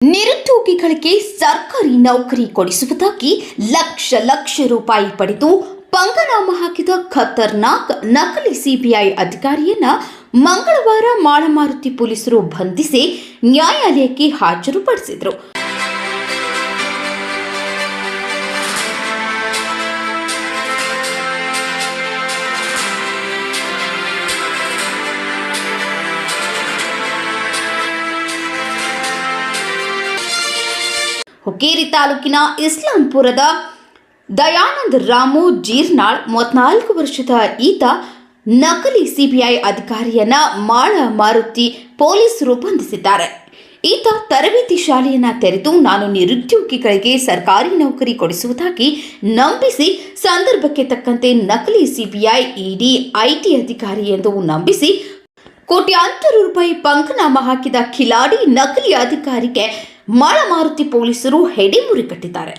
ನಿರುದ್ಯೋಗಿಗಳಿಗೆ ಸರ್ಕಾರಿ ನೌಕರಿ ಕೊಡಿಸುವುದಾಗಿ ಲಕ್ಷ ಲಕ್ಷ ರೂಪಾಯಿ ಪಡೆದು ಪಂಗನಾಮ ಹಾಕಿದ ಖತರ್ನಾಕ್ ನಕಲಿ ಸಿಬಿಐ ಅಧಿಕಾರಿಯನ್ನ ಮಂಗಳವಾರ ಮಾಳಮಾರುತಿ ಪೊಲೀಸರು ಬಂಧಿಸಿ ನ್ಯಾಯಾಲಯಕ್ಕೆ ಹಾಜರುಪಡಿಸಿದರು. ಹುಕ್ಕೇರಿ ತಾಲೂಕಿನ ಇಸ್ಲಾಂಪುರದ ದಯಾನಂದ್ ರಾಮು ಜೀರ್ನಾಳ್ ಮೂವತ್ನಾಲ್ಕು ವರ್ಷದ ಈತ ನಕಲಿ ಸಿಬಿಐ ಅಧಿಕಾರಿಯನ್ನ ಮಾಳ ಮಾರುತಿ ಪೊಲೀಸರು ಬಂಧಿಸಿದ್ದಾರೆ. ಈತ ತರಬೇತಿ ಶಾಲೆಯನ್ನ ತೆರೆದು ನಾನು ನಿರುದ್ಯೋಗಿಗಳಿಗೆ ಸರ್ಕಾರಿ ನೌಕರಿ ಕೊಡಿಸುವುದಾಗಿ ನಂಬಿಸಿ ಸಂದರ್ಭಕ್ಕೆ ತಕ್ಕಂತೆ ನಕಲಿ ಸಿಬಿಐ ಇಡಿ, ಐಟಿ ಅಧಿಕಾರಿ ಎಂದು ನಂಬಿಸಿ ಕೋಟ್ಯಾಂತರ ರೂಪಾಯಿ ಪಂಕನಾಮ ಹಾಕಿದ ಖಿಲಾಡಿ ನಕಲಿ ಅಧಿಕಾರಿಗೆ ಮಾಳಮಾರುತಿ ಪೊಲೀಸರು ಹೆಡಿಮುರಿ ಕಟ್ಟಿದ್ದಾರೆ.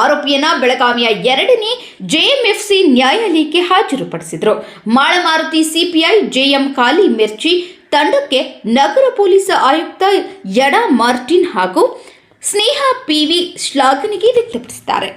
ಆರೋಪಿಯನ್ನ ಬೆಳಗಾವಿಯ ಎರಡನೇ ಜೆಎಂಎಫ್ಸಿ ನ್ಯಾಯಾಲಯಕ್ಕೆ ಹಾಜರುಪಡಿಸಿದ್ರು. ಮಾಳಮಾರುತಿ ಸಿಪಿಐ ಜೆಎಂ ಕಾಲಿ ಮಿರ್ಚಿ, ತಂಡಕ್ಕೆ ನಗರ ಪೊಲೀಸ್ ಆಯುಕ್ತ ಯಡಾ ಮಾರ್ಟಿನ್ ಹಾಗೂ ಸ್ನೇಹ ಪಿವಿ ಶ್ಲಾಘನೆಗೆ ವ್ಯಕ್ತಪಡಿಸಿದ್ದಾರೆ.